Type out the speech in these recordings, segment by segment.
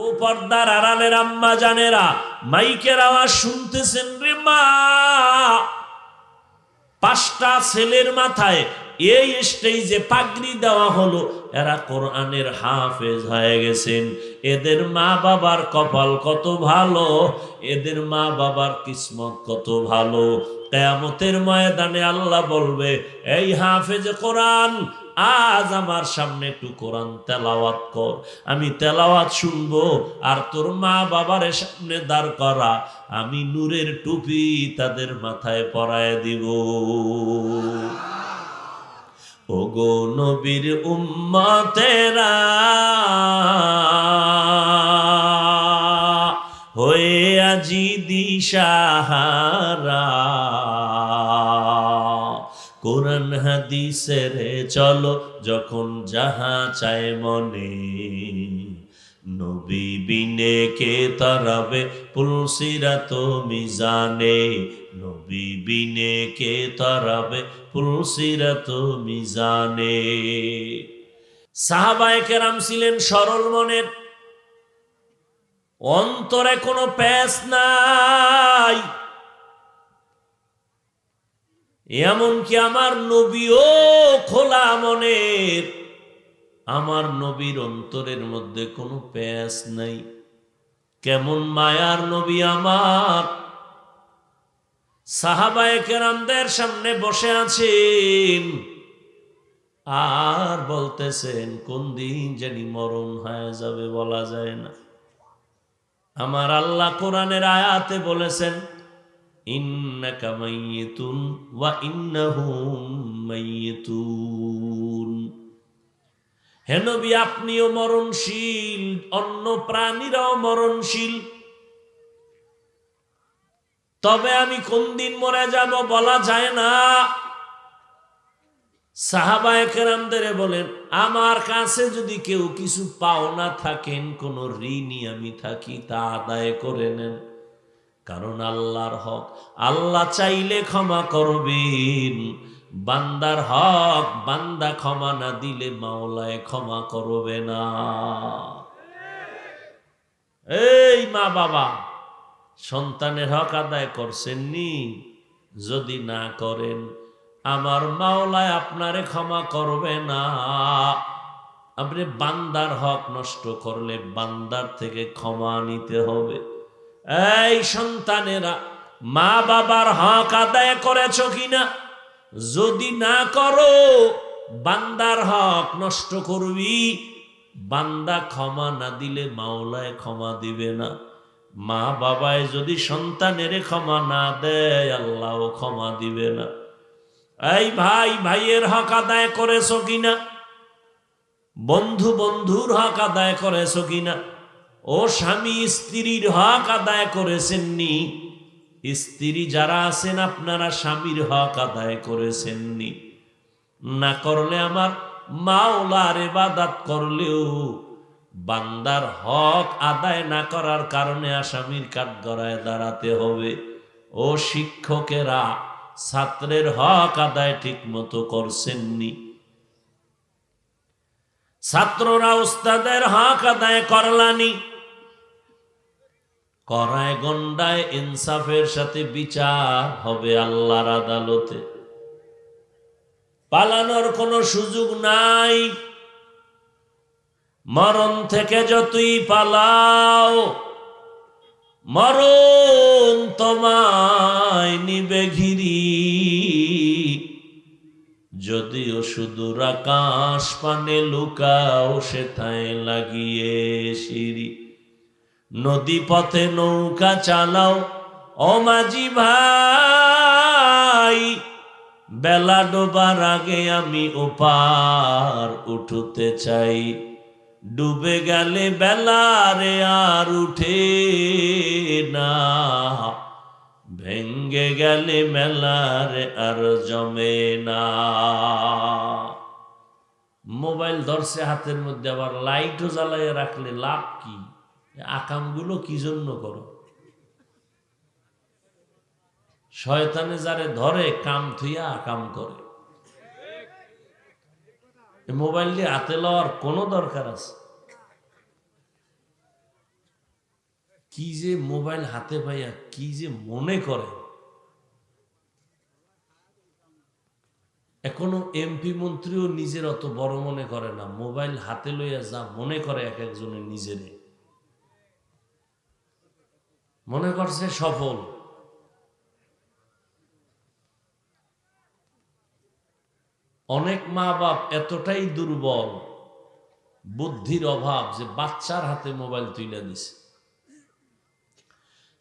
ও পর্দার আড়ালের আম্মা জানেরা, মাইকের আওয়াজ শুনতেছেন রে মা। পাঁচটা ছেলের মাথায় এই স্টেজে পাগড়ি দেওয়া হলো, এরা কোরআনের হাফেজ হয়ে গেছেন। এদের মা বাবার কপাল কত ভালো, এদের মা বাবার কিসমত কত ভালো। কেয়ামতের ময়দানে আল্লাহ বলবে, এই হাফেজ কোরআন আজ আমার সামনে একটু কোরআন তেলাওয়াত কর। আমি তেলাওয়াত শুনব আর তোর মা বাবার সামনে দাঁড় করা। আমি নূরের টুপি তাদের মাথায় পরায় দিব। ওগো নবীর উম্মতেরা, হয়ে আজি দিশাহারা। কোরআন হাদিসের চলো, যখন যাহা চায় মনে। নবী বিনে কে তরাবে পুলসিরাত মিজানে। নবী বিনে কে তরাবে পুলসিরাত মিজানে। সাহাবায়ে কেরাম ছিলেন সরল মনের। অন্তরে কোনো প্যাস নাই। এমনকি আমার নবীও খোলা মনের। আমার নবীর অন্তরের মধ্যে কোনো প্যাস নাই। কেমন মায়ার নবী আমার। সাহাবায় কেরামদের সামনে বসে আছেন। আর বলতেছেন, কোন দিন জানি মরণ হয়ে যাবে বলা যায় না। আমার আল্লাহ কোরআনের আয়াতে বলেছেন আপনিও মরণশীল, অন্য প্রাণীরাও মরণশীল। তবে আমি কোন দিন মরে যাব বলা যায় না। সাহাবায়ে কেরামদের বলেন, আমার কাছে যদি কেউ কিছু পাওনা থাকেন, কোন ঋণই আমি থাকি, তা আদায় করে নেন। কারণ আল্লাহর হক। আল্লাহ চাইলে ক্ষমা করবেন। বান্দার হক, বান্দা ক্ষমা না দিলে মাওলায় ক্ষমা করবে না। এই মা বাবা, সন্তানের হক আদায় করছেননি যদি না করেন, আমার মাওলায় আপনারে ক্ষমা করবে না। আপনি বান্দার হক নষ্ট করলে বান্দার থেকে ক্ষমা নিতে হবে। এই সন্তানেরা মা বাবার হক আদায় করেছ কিনা? যদি না করো, বান্দার হক নষ্ট করবি। বান্দা ক্ষমা না দিলে মাওলায় ক্ষমা দিবে না। মা বাবায় যদি সন্তানের ক্ষমা না দেয় আল্লাহ ক্ষমা দিবে না। এই ভাই, ভাইয়ের হক আদায় করেছ কিনা? বন্ধু বন্ধুর হক আদায় করেছ কিনা? ও স্বামী, স্ত্রীর হক আদায় করেছেননি। স্ত্রী যারা আছেন, আপনারা স্বামীর হক আদায় করেছেননি। না করলে আমার মাওলার এবাদাত করলেও বান্দার হক আদায় না করার কারণে আসামির কাঠগড়ায় দাঁড়াতে হবে। ও শিক্ষকেরা ছাত্রের হক আদায় ঠিক মতো করছেননি। ছাত্ররা উস্তাদের হক আদায় করলানি। করায় গন্ডায় ইনসাফের সাথে বিচার হবে আল্লাহর আদালতে। পালানোর কোনো সুযোগ নাই। মরণ থেকে যতই পালাও, মরণ তোমায় নিবে ঘিরি। যদিও সুদূর আকাশ পানে লুকাও, সেথায় লাগিয়ে সিঁড়ি। নদী পথে নৌকা চালাও। অমাজি ভাই, বেলা ডোবার আগে আমি ওপার উঠতে চাই। ডুবে গেলে বেলারে আর উঠে না। ভেঙ্গে গেলে মেলারে আর জমে না। মোবাইল ধরছে হাতের মধ্যে, আবার লাইটও জ্বালাইয়া রাখলে লাভ কি? আকামগুলো কি জন্য করো? শয়তানে যারে ধরে, কাম থুইয়া আকাম করে। মোবাইল দিয়ে হাতে লওয়ার কোনো দরকার আছে? কি যে মোবাইল হাতে পাইয়া, কি যে মনে করে। এখনও এমপি মন্ত্রীও নিজের অত বড় মনে করে না। মোবাইল হাতে লইয়া যা মনে করে এক একজনের নিজেরে মনে করছে সফল। অনেক মা বাপ এতটাই দুর্বল, বুদ্ধির অভাব যে বাচ্চার হাতে মোবাইল তুলে দিছে।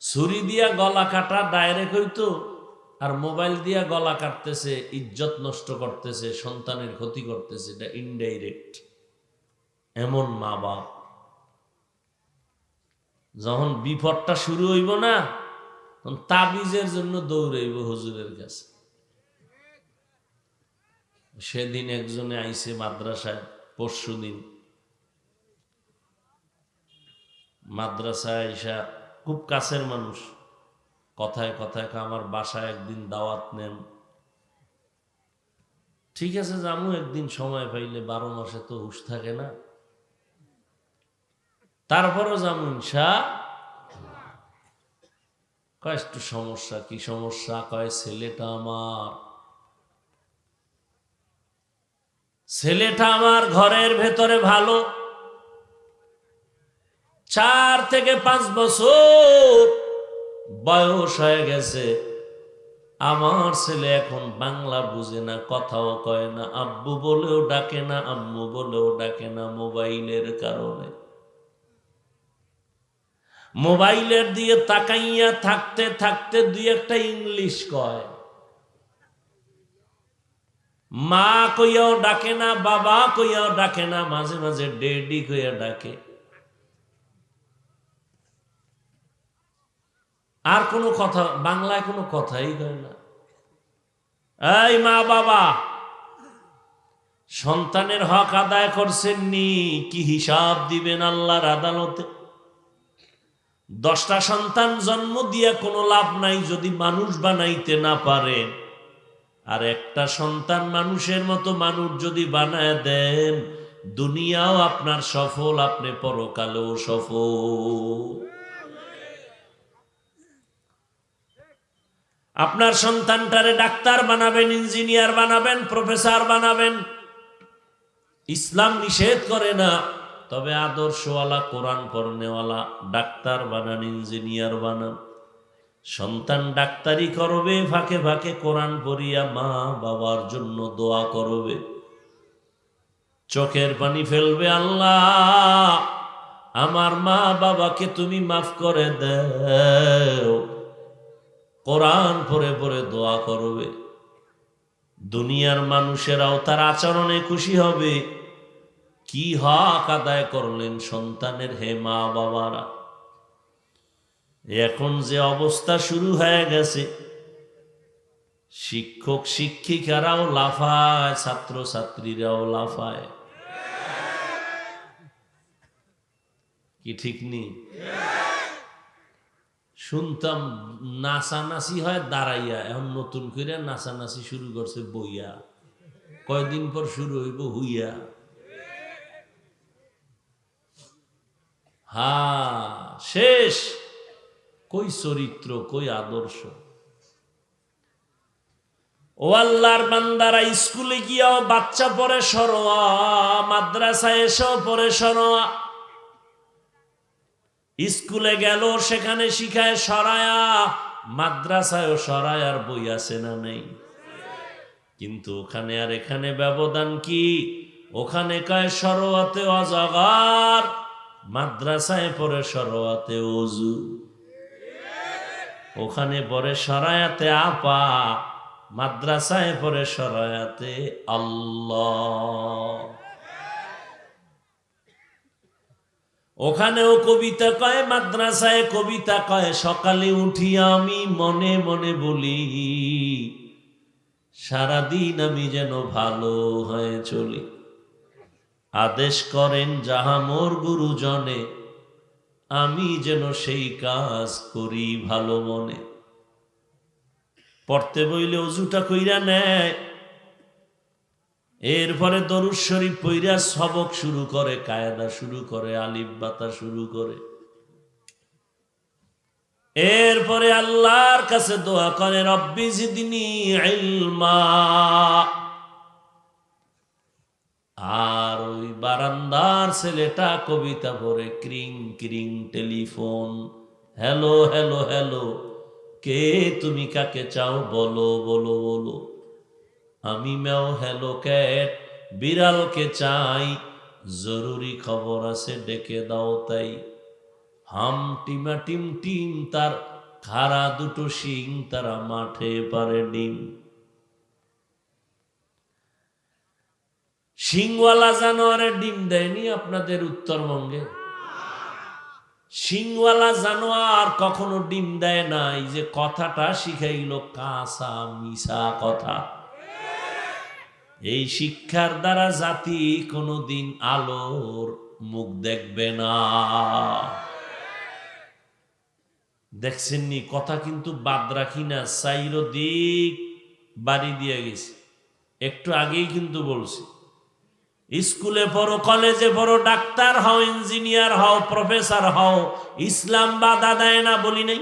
ছুরি দিয়া গলা কাটা ডাইরেক্ট হইতো, আর মোবাইল দিয়া গলা কাটতেছে, ইজ্জত নষ্ট করতেছে, সন্তানের ক্ষতি করতেছে, এটা ইনডাইরেক্ট এমন মা বাপ যখন বিপদটা শুরু হইব না, তখন তাবিজের জন্য দৌড়াইব হুজুরের কাছে। সেদিন একজনে আইছে মাদ্রাসায়, পরশু দিন। মাদ্রাসায় আইসা খুব কাছের মানুষ। কথায় কথায় আমার বাসায় একদিন দাওয়াত নেন। ঠিক আছে জামু একদিন সময় পাইলে, বারো মাসে তো হুশ থাকে না। তারপরও জামু ইনশা কয় একটু সমস্যা, কি সমস্যা? কয়, ছেলেটা আমার। ছেলেটা আমার ঘরের ভেতরে ভালো। চার থেকে পাঁচ বছর বয়স হয়ে গেছে। আমার ছেলে এখন বাংলা বুঝে না, কথাও কয় না, আব্বু বলেও ডাকে না, আম্মু বলেও ডাকে না মোবাইলের কারণে। মোবাইলের দিয়ে তাকাইয়া থাকতে থাকতে দুই একটা ইংলিশ কয়। মা কইয়াও ডাকে না, বাবা কইয়াও ডাকে না, মাঝে মাঝে ডেডি কইয়া ডাকে। আর কোনো কথা, বাংলায় কোনো কথাই কয় না। এই মা বাবা, সন্তানের হক আদায় করছেন নি, কি হিসাব দিবেন আল্লাহর আদালতে? দশটা সন্তান জন্ম দিয়া কোনো লাভ নাই যদি মানুষ বানাইতে না পারে। আর একটা সন্তান মানুষের মতো মানুষ যদি বানায় দেন, দুনিয়াও আপনার সফল, আপনি পরকালেও সফল। আপনার সন্তানটারে ডাক্তার বানাবেন, ইঞ্জিনিয়ার বানাবেন, প্রফেসর বানাবেন। ইসলাম নিষেধ করে না। তবে আদর্শওয়ালা, কোরআন পড়নেওয়ালা ডাক্তার বানান, ইঞ্জিনিয়ার বানান। সন্তান ডাক্তারি করবে, ফাঁকে ফাঁকে কোরআন পড়িয়া মা বাবার জন্য দোয়া করবে। চোখের পানি ফেলবে আল্লাহ, আমার মা বাবাকে তুমি মাফ করে দাও। কোরআন পরে পরে দোয়া করবে। দুনিয়ার মানুষেরাও তার আচরণে খুশি হবে। কি হক আদায় করলেন সন্তানের? হে মা বাবারা, এখন যে অবস্থা শুরু হয়ে গেছে, শিক্ষক শিক্ষিকারাও লাফায় ছাত্র ছাত্রীরাও লাফায়। কি ঠিক নেই শুনতাম নাচানাচি হয় দাঁড়াইয়া, এখন নতুন করে নাচানাচি শুরু করছে বইয়া। কয়দিন পর শুরু হইব হুইয়া। হা, শেষ। কই চরিত্র, কই আদর্শ? ও আল্লাহর বান্দারা, স্কুলে গিয়াও বাচ্চা পরে সরোয়া, মাদ্রাসায় এসেও পরে সরোয়া। স্কুলে গেল, সেখানে শিখায় সরায়া, মাদ্রাসায়ও সরায়ার বই আছে না নেই? কিন্তু ওখানে আর এখানে ব্যবধান কি? ওখানে কয় সরোয়াতে অজগার। মাদ্রাসায় পরে সরোয়াতে অজু ওখানে পরে সরায়াতে আপা। মাদ্রাসায় পরে সরায়াতে আল্লাহ। ওখানেও কবিতা কয়, মাদ্রাসায় কবিতা কয়, সকালে উঠি আমি মনে মনে বলি, সারাদিন আমি যেন ভালো হয়ে চলি। আদেশ করেন, যাহা মোর গুরুজনে, আমি যেন সেই কাজ করি ভালো মনে। পড়তে বইলে অজুটা কইরা নেয়। এরপরে দরুদ শরীফ পইরা সবক শুরু করে, কায়দা শুরু করে, আলিফ বাতা শুরু করে। এরপরে আল্লাহর কাছে দোয়া করে রব্বি জিদনি ইলমা। আর ওই বারান্দার ছেলেটা কবিতা পড়ে, ক্রিং ক্রিং, টেলিফোন। হ্যালো হ্যালো হ্যালো, কে তুমি কাকে চাও? বলো বলো বলো। আমি ম্যাও হ্যালো ক্যাট, বিড়ালকে চাই। জরুরি খবর আছে, ডেকে দাও তাই। হাম টিমা, টিম টিম, তার খারা দুটো শিং, তারা মাঠে পারে ডিম। শিংওয়ালা জানোয়ারের ডিম দেয়নি আপনাদের উত্তরবঙ্গে? শিংওয়ালা জানোয়ার কখনো ডিম দেয় না এই যে কথাটা শিখাইল কাঁচা মিশা কথা। এই শিক্ষার দ্বারা জাতি কোনোদিন আলোর মুখ দেখবে না। দেখছেননি, কথা কিন্তু বাদ রাখি না সাইরো দিক বাড়ি দিয়ে গেছে। একটু আগেই কিন্তু বলছি। স্কুলে পড়ো, কলেজে পড়ো, ডাক্তার হও, ইঞ্জিনিয়ার হও, প্রফেসর হও, ইসলাম বাধা দেয় না বলি নাই?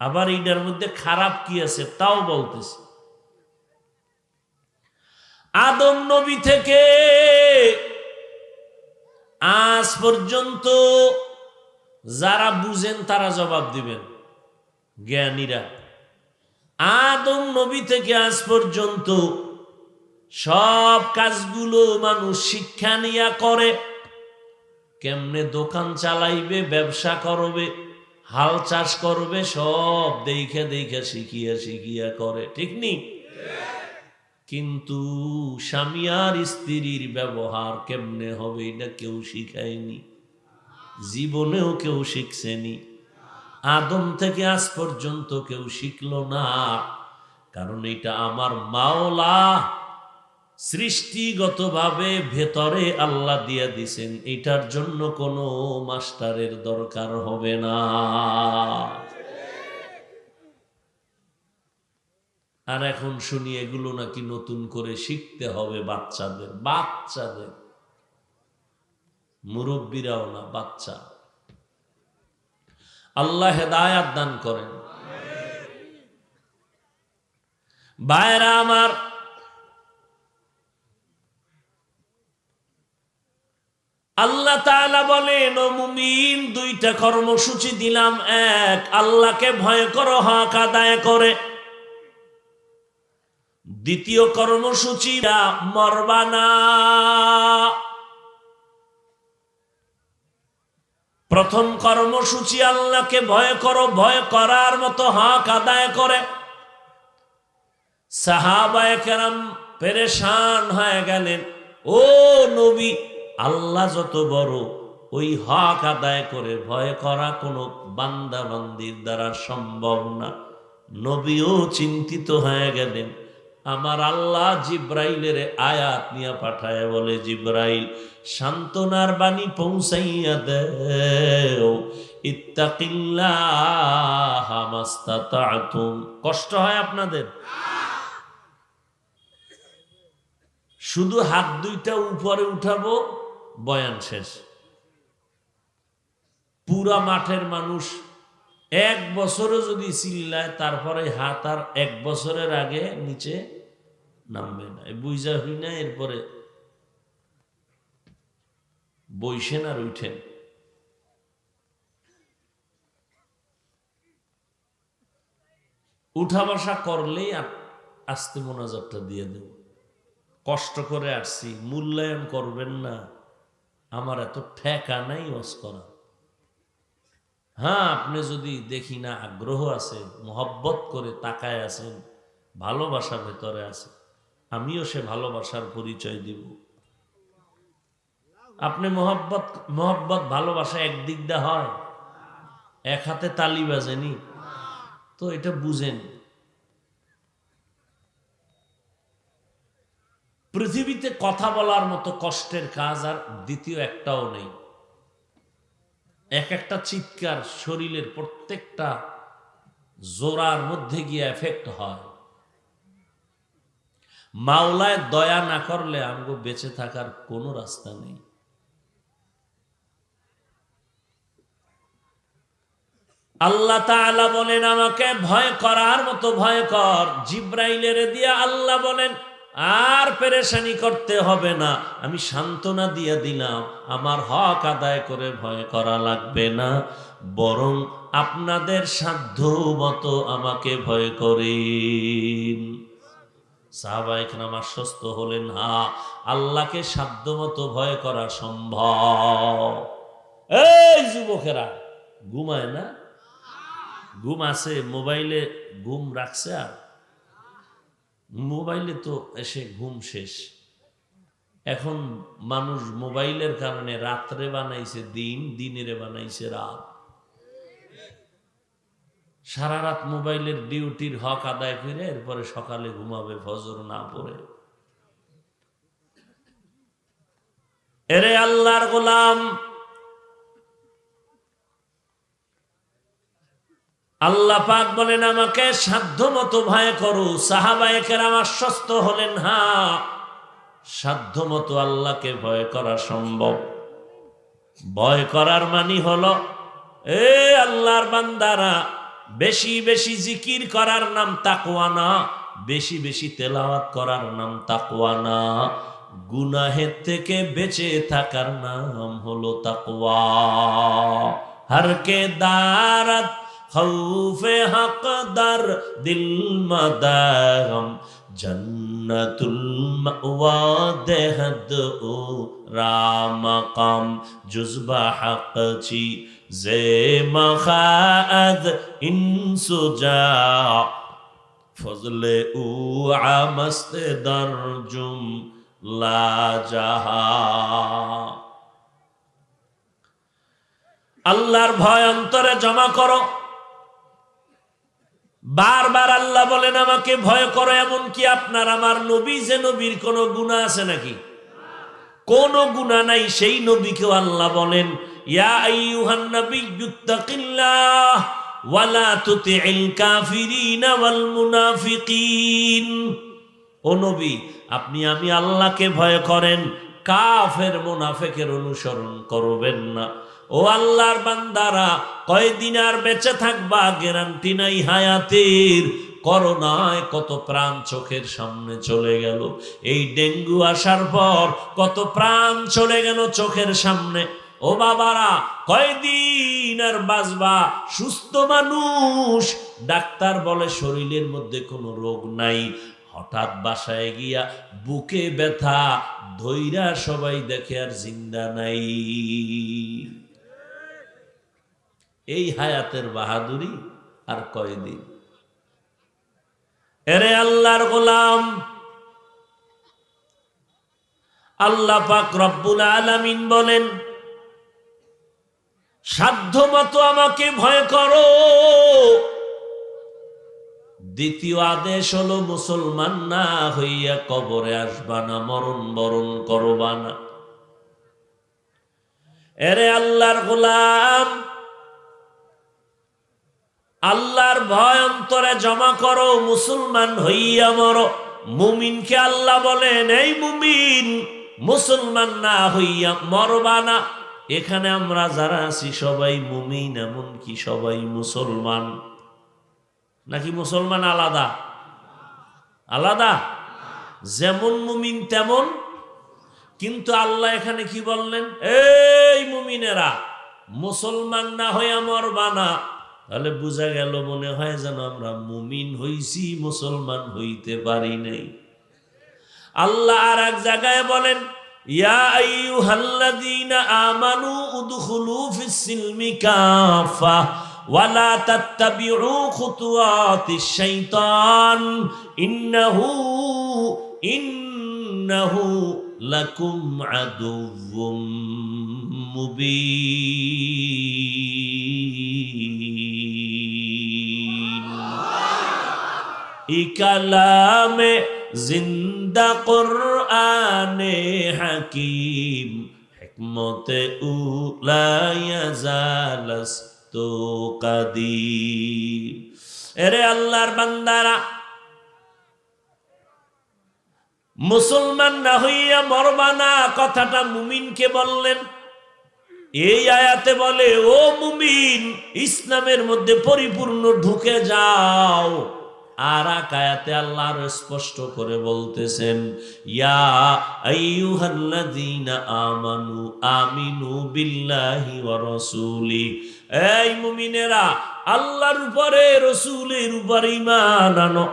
আবার এইটার মধ্যে খারাপ কি আছে তাও বলতেছি। আদম নবী থেকে আজ পর্যন্ত যারা বুঝেন তারা জবাব দিবেন, জ্ঞানীরা। আদম নবী থেকে আজ পর্যন্ত সব কাজগুলো মানুষ শিক্ষা নিয়া করে। কেমনে দোকান চালাইবে, ব্যবসা করবে, হাল চাষ করবে, সব দেখে দেখে শিখিয়া শিখিয়া করে, ঠিক নি? কিন্তু স্বামী আর স্ত্রীর ব্যবহার কেমনে হবে, এটা কেউ শিখায়নি। জীবনেও কেউ শিখছেনি। আদম থেকে আজ পর্যন্ত কেউ শিখলো না। কারণ এটা আমার মাওলা সৃষ্টিগতভাবে ভেতরে আল্লাহ দিয়ে দিছেন, এটার জন্য কোনো মাস্টারের দরকার হবে না। আর এখন শুনি এগুলো নাকি নতুন করে শিখতে হবে বাচ্চাদের বাচ্চাদের। মুরব্বীরাও না, বাচ্চা। আল্লাহ হেদায়াত দান করেন। ভাইরা আমার আল্লাহ তাআলা বলেন, ও মুমিন, দুইটা কর্মসূচি দিলাম, এক, আল্লাহকে ভয় করো, হক আদায় করে। দ্বিতীয় কর্মসূচি মরবানা প্রথম কর্মসূচি, আল্লাহকে ভয় করো, ভয় করার মতো হক আদায় করে। সাহাবায় কেরাম পেরেশান হয়ে গেলেন। ও নবী আল্লাহ যত বড়, ওই হক আদায় করে ভয় করা কোনো বান্দা বান্দির দ্বারা সম্ভব না। নবীও চিন্তিত হয়ে গেলেন। আমার আল্লাহ জিব্রাইলের আয়াত নিয়ে পাঠায়, বলে জিব্রাইল, সান্ত্বনার বাণী পৌঁছাইয়া দেও। কষ্ট হয় আপনাদের? শুধু হাত দুইটা উপরে উঠাবো বয়ান শেষ। পুরা মাঠের মানুষ এক বছরও যদি চিল্লায়, তারপরে হাত আর এক বছরের আগে নিচে নামবে না। বুঝা হই না, এরপরে বইসেন আর উঠেন। উঠা বসা করলেই আস্তে মোনাজাতটা দিয়ে দেব। কষ্ট করে আসছি, মূল্যায়ন করবেন না। আমার এত ঠেকা নাই ওয়াজ করা। হ্যাঁ আপনি যদি দেখি না আগ্রহ আছে, মহব্বত করে তাকায় আছেন ভালোবাসা ভেতরে আছে, আমিও সে ভালোবাসার পরিচয় দিব। আপনি মহব্বত মহব্বত, ভালোবাসা একদিক দা হয়, এক হাতে তালি বাজেনি, তো এটা বুঝেন। পৃথিবীতে কথা বলার মতো কষ্টের কাজ আর দ্বিতীয় একটাও নেই। এক একটা চিৎকার শরীরের প্রত্যেকটা জোরার মধ্যে গিয়ে এফেক্ট হয়। মাওলায় দয়া না করলে আমগো বেঁচে থাকার কোনো রাস্তা নেই। আল্লাহ বলেন, আমাকে ভয় করার মতো ভয় কর। জিব্রাইলের দিয়া আল্লাহ বলেন আর পেরেশানি করতে হবে না। আমি সান্ত্বনা দিয়ে দিলাম, আমার হক আদায় করে ভয় করা লাগবে না। বরং আপনাদের সাধ্য মতো আমাকে ভয় করেন। সাহাবাহিক নাম আশ্বস্ত হলেন, হা, আল্লাহকে সাধ্য মতো ভয় করা সম্ভব। এই যুবকেরা, ঘুমায় না? ঘুম আছে, মোবাইলে ঘুম রাখছে আর? মোবাইলে তো এসে ঘুম শেষ। এখন মানুষ মোবাইলের কারণে রাত্রে বানাইছে দিন, দিনের বানাইছে রাত। সারা রাত মোবাইলের ডিউটির হক আদায় করে এরপরে সকালে ঘুমাবে, ফজর না পড়ে। এরে আল্লাহর গোলাম আল্লাহ পাক বলেন, আমাকে সাধ্য মতো ভয় করো। সাহাবায়কের আমার আশ্বস্ত হলেন, হা সাধ্য মতো আল্লাহকে ভয় করা সম্ভব। ভয় করার মানি হলো, এ আল্লাহর বান্দারা, বেশি বেশি জিকির করার নাম তাকওয়া না, বেশি বেশি তেলাওয়াত করার নাম তাকওয়া না। গুনাহের থেকে বেঁচে থাকার নাম হলো তাকওয়া। হর কে দারাত খৌফে হকদার দিল মদাগম জন্নতুল মাওয়া দেহদ ও রামকাম জুজবা হক চি জে মখাদ ইনসুজা ফজলে উ আমস্ত দরজুম আল্লাহর ভয় অন্তরে জমা করো। বারবার আল্লাহ বলেন, আমাকে ভয় করো এমন কি আপনার আমার নবী যে নবীর কোনো গুণা আছে নাকি? কোন গুণা নাই, সেই নবীকেও আল্লাহ বলেন ও নবী, আপনি, আমি আল্লাহকে ভয় করেন, কাফের, মুনাফিকের অনুসরণ করবেন না। ও আল্লাহর বান্দারা, কয়দিন আর বেঁচে থাকবা গ্যারান্টি নাই হায়াতের। করোনায় কত প্রাণ চোখের সামনে চলে গেল। এই ডেঙ্গু আসার পর কত প্রাণ চলে গেল চোখের সামনে। ও বাবারা, কয়দিন আর বাঁচবা? সুস্থ মানুষ। ডাক্তার বলে শরীরের মধ্যে কোনো রোগ নাই। হঠাৎ বাসায় গিয়া বুকে ব্যথা, ধৈরা সবাই দেখে আর জিন্দা নাই। এই হায়াতের বাহাদুরি আর কয়দিন? এরে আল্লাহর গোলাম, আল্লাহ পাক রব্বুল আলামিন বলেন সাধ্য মতো আমাকে ভয় করো। দ্বিতীয় আদেশ হলো, মুসলমান না হইয়া কবরে আসবা না, মরণ বরণ করবা না। এরে আল্লাহর গোলাম আল্লাহর ভয় অন্তরে জমা করো, মুসলমান হইয়া মরো। মুমিনকে আল্লাহ বলেন, এই মুমিন, মুসলমান না হইয়া মরবা না। এখানে আমরা যারা আছি, সবাই মুমিন এমন কি সবাই মুসলমান। নাকি মুসলমান আলাদা? আলাদা? যেমন মুমিন, তেমন। কিন্তু আল্লাহ এখানে কি বললেন? এই মুমিনেরা, মুসলমান না হইয়া মরবা না। তাহলে বোঝা গেল মনে হয় যেন আমরা মুমিন হইছি, মুসলমান হইতে পারি নাই। আল্লাহ আর এক জায়গায় বলেন আমানু সিলমি কাফা ওয়ালা মুবিন। ইকালামে জিন্দা কোরআনে হাকিম, হেকমতে উলায়া জালাস তো কাদির এরে আল্লাহর বান্দারা, মুসলমান না হইয়া মরবা না, কথাটা মুমিনকে বললেন। এই আয়াতে বলে, ও মুমিন, ইসলামের মধ্যে পরিপূর্ণ ঢুকে যাও। আর এক আয়াতে আল্লাহ স্পষ্ট করে বলতেছেন, ইয়া আইয়ুহাল্লাযীনা আমানু আমিনু বিল্লাহি ওয়া রাসূলি। এই মুমিনেরা, আল্লাহর উপরে রসুলের উপরে ঈমান আনো।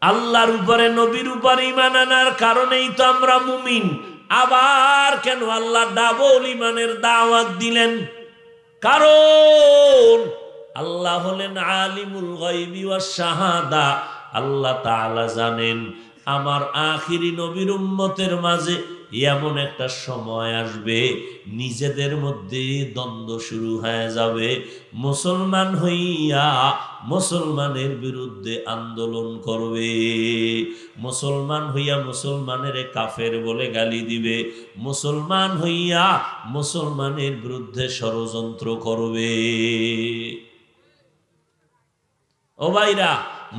আল্লাহর উপরে নবীর উপরে ঈমান আনার কারণেই তো আমরা মুমিন। আবার কেন আল্লাহ ডাবল ইমানের দাওয়াত দিলেন? কারণ আল্লাহ হলেন আলিমুল শাহাদা। আল্লাহ তাআলা জানেন, আমার আখিরি নবীর উম্মতের মাঝে এমন একটা সময় আসবে, নিজেদের মধ্যে দ্বন্দ্ব শুরু হয়ে যাবে। মুসলমান হইয়া মুসলমানের বিরুদ্ধে আন্দোলন করবে। মুসলমান হইয়া মুসলমানের কাফের বলে গালি দিবে। মুসলমান হইয়া মুসলমানের বিরুদ্ধে ষড়যন্ত্র করবে। ও ভাইরা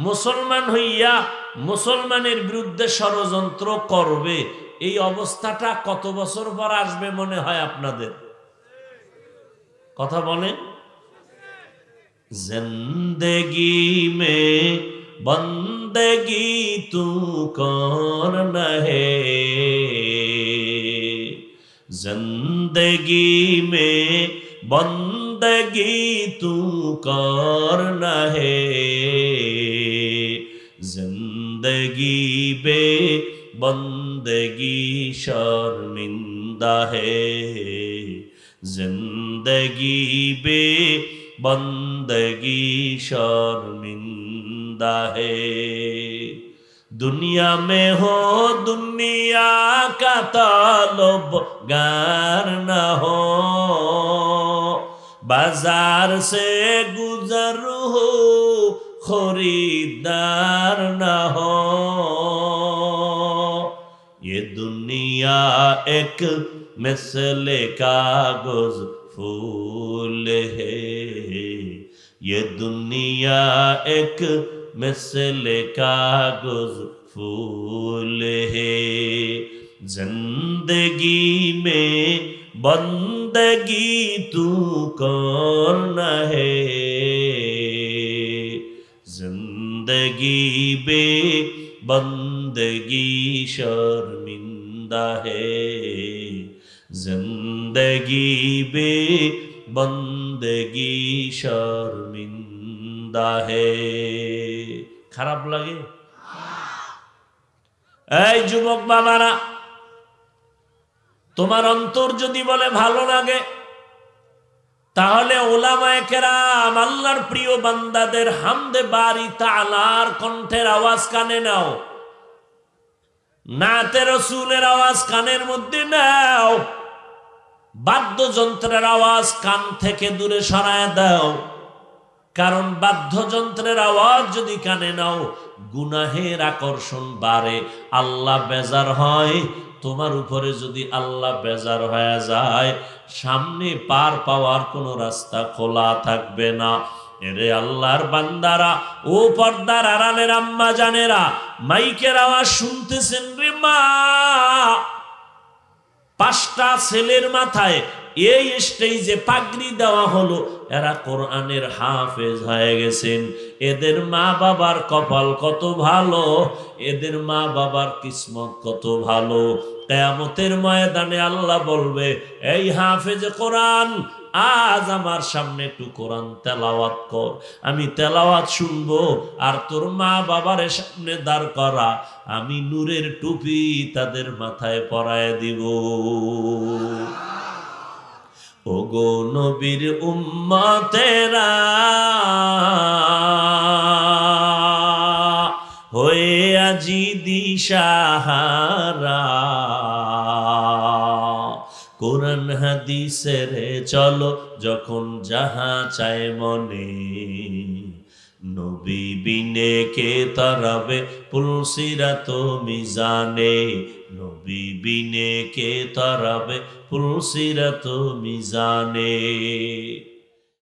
মুসলমান হইয়া মুসলমানের বিরুদ্ধে ষড়যন্ত্র করবে এই অবস্থাটা কত বছর পর আসবে মনে হয় আপনাদের কথা বলেন জিন্দগি মে বন্দগি তু কর নহে जिंदगी में बंदगी तू कर है जिंदगी बे बंदगी शर्मिंदा है जिंदगी बे बंदगी शर्मिंदा है दुनिया में हो दुनिया का तालब गार न हो बाज़ार से गुजर हो, खरीदार न हो। ये दुनिया एक मिसल कागज़ फूल है। ये दुनिया एक मिसल कागज़ फूल है। जिंदगी में बंदगी तू कौन है जिंदगी बे बंदगी शर्मिंदा है जिंदगी बे बंदगी शर्मिंदा है খারাপ লাগে এই যুবক বাবারা তোমার অন্তর যদি বলে ভালো লাগে, তাহলে ওলামায়ে কেরাম আল্লাহর প্রিয় বান্দাদের হামদে বাড়ি তালার কণ্ঠের আওয়াজ কানে নাও। নাতে রসুলের আওয়াজ কানের মধ্যে নাও। বাদ্যযন্ত্রের আওয়াজ কান থেকে দূরে সরায় দাও। কারণ বাদ্যযন্ত্রের আওয়াজ যদি কানে নাও, গুনাহের আকর্ষণ বাড়ে, আল্লাহ বেজার হয়। তোমার উপরে যদি আল্লাহ বেজার হয়ে যায়, সামনে পার পাওয়ার কোনো রাস্তা খোলা থাকবে না। এরে আল্লাহর বান্দারা, ও পর্দার আড়ালের আম্মা জানেরা, মাইকের আওয়াজ শুনতেছেন রে মা। পাঁচটা ছেলের মাথায় এই স্টেজে পাগড়ি দেওয়া হলো, এরা কোরআনের হাফেজ হয়ে গেছেন। এদের মা বাবার কপাল কত ভালো, এদের মা বাবার কিসমত কত ভালো। কেয়ামতের ময়দানে আল্লাহ বলবে, এই হাফেজ কোরআন, আজ আমার সামনে একটু কোরআন তেলাওয়াত কর। আমি তেলাওয়াত শুনব আর তোর মা বাবার সামনে দাঁড় করা। আমি নূরের টুপি তাদের মাথায় পরায় দিব। ওগো নবীর উম্মতেরা, হয়ে আজি দিশাহারা। কোরআন হাদিসের চলো যখন যাহা চায় মনে। নবী বিনে কে তরবে তো মিজানে নবী বিনে কে তরবে তো মিজানে